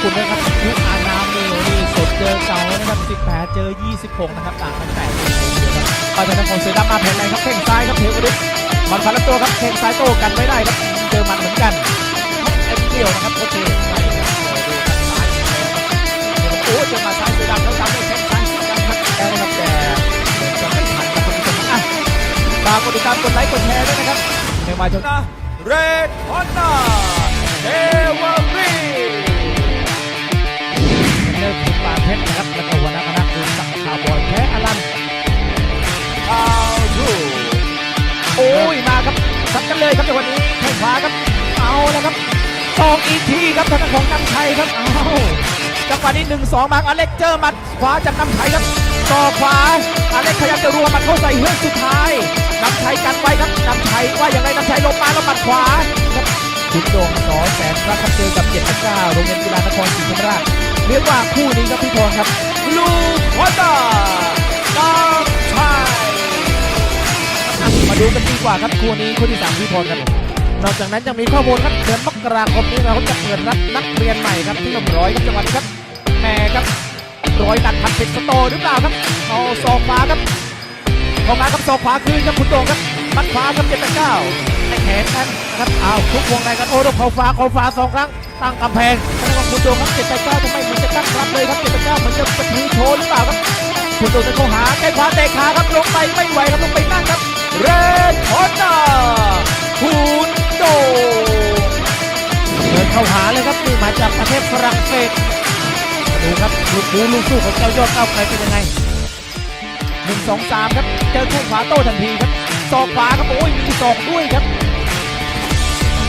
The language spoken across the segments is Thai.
คุณด้วยครับยุคอาน้ำนี่นี่สดเจอเก่านะครับ18เจอ 26 นะครับต่างกันแปดก็จะนำของเสือดำมาแผ่นไหนครับแข้งซ้ายครับเทวดิษมันพันลำตัวครับแข้งซ้ายโต้กันไม่ได้ครับเจอมันเหมือนกันไอ้เกี่ยวนะครับโอเคไม่ครับดูกันซ้ายโอ้เจอมาซ้ายเสือดำแล้วซ้ายด้วยแข้งซ้ายขึ้นกันครับแล้วนะครับแต่เหมือนจะไม่ทันครับคุณผู้ชมอะฝากกดติดตามกดไลค์กดแชร์ด้วยนะครับไม่ว่าจะเรดฮอนด้าเทว สัดกันเลยครับในวันนี้แข้งขวาครับ เอาแล้วครับตองอีกทีครับทางของน้ำชัยครับเอาจังหวะนี้หนึ่งสองมาอเล็กเจอหมัดขวาจากน้ำชัยครับต่อขวาอเล็กพยายามจะรัวหมัดเข้าใส่เฮือกสุดท้ายน้ำชัยกันไว้ครับน้ำชัยว่าอย่างไรน้ำชัยลงมาแล้วหมัดขวาครับคุณโดงสอแสนพระครับเจอกับเจ็ดเก้าโรงเรียนกีฬานครศรีธรรมราชเรียกว่าคู่นี้ครับพี่พรครับลูฮอนด้าน้ำชัยอะมา ดูกันดีกว่าครับคู่นี้คู่ที่สามพี่พรครับนอกจากนั้นยังมีข้อมูลครับเดือนมกราคมนี้เราจะเปิดรับนักเรียนใหม่ครับที่ลมร้อยครับจังหวัดครับแหม่ครับร้อยตัดพันเป็นสโตหรือเปล่าครับเอาศอกขวาครับออกมาครับศอกขวาคืนครับคุณโตงครับมัดขวาครับเจ็ดแปดเก้าให้แขนกันนครับเอาทุกวงในกันโอ้ต้องเขาฟ้าเขาฟ้าสองครั้งตั้งกำแพงแล้วก็คุณโตงครับเจ็ดแปดเก้าทำไมเหมือนจะตั้งรับเลยครับเจ็ดแปดเก้ามือนจะกระทือโชว์หรือเปล่าครับ คุณโตงจะเข้าหาแก้ขวาเตะขาครับลงไปไม่ไหวครับลงไปนั่งครับ เรดฮอนด้าคุณโดเดินเข้าหาเลยครับนี่มาจากประเทศฝรั่งเศสมาดูครับลูกบูลูกสู้ของเจ้ายอดเก้าไกลเป็นยังไงหนึ่งสองสามครับ เจอคู่ขวาโต้ทันทีครับศอกขวาครับโอ้ยมีศอกด้วยครับ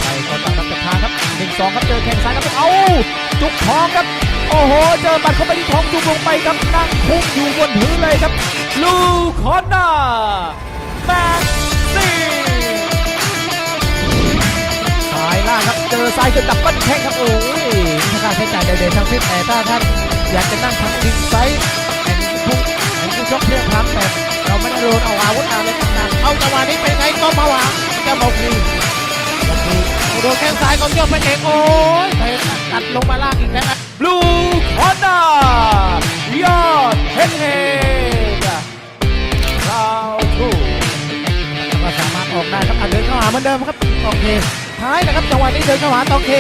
ไปก็ตั้งรับจับทางครับหนึ่งสองครับเจอแข้งซ้ายครับเอาจุกท้องครับ โอ้โห เจอบัดเข้าไปที่ท้องจุกลงไปครับนั่งคุ้มอยู่บนพื้นเลยครับ ลูฮอนด้าแม็กซี่สายล่างครับเจอซ้ายจนดับเบิ้ลแข้งครับโอ้ยค่าใช้จ่ายใดๆทั้งสิ้นแต่ถ้าท่านอยากจะนั่งทำดิงไซส์แอนทุกแอนทุกชกเพียงครั้งแต่เราไม่ได้โดนเอาอาวุธอะไรต่างๆเอาจังหวะนี้เป็นไงก็ผวาจ้าเมาคลีเมาคลีโดนแข้งซ้ายของเจ้าพระเอกโอ้ยไปตัดลงมาล่างอีกแล้วลูือนเดิมครับโอเคท้ายนะครับจังหวะนี้เดินเข้าหาตองเค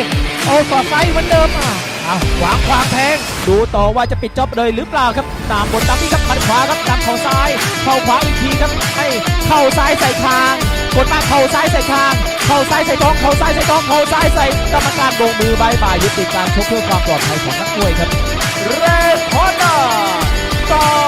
โอ้สอดไซเหมือนเดิมอะเอาขวางขวางแทงดูต่อว่าจะปิดจ็อบเลยหรือเปล่าครับตามบนตามนี้ครับมันขวาครับตัมเข่าซ้ายเข่าขวาอีกทีครับให้เข่าซ้ายใส่คางกดมาเข่าซ้ายใส่คางเข่าซ้ายใส่ท้องเข่าซ้ายใส่ท้องเข่าซ้ายใส่กรรมการโบกมือใบายบายยุติการชกเพื่อความปลอดภัยของนักมวยครับเรนคอร์เนอร์ต่อ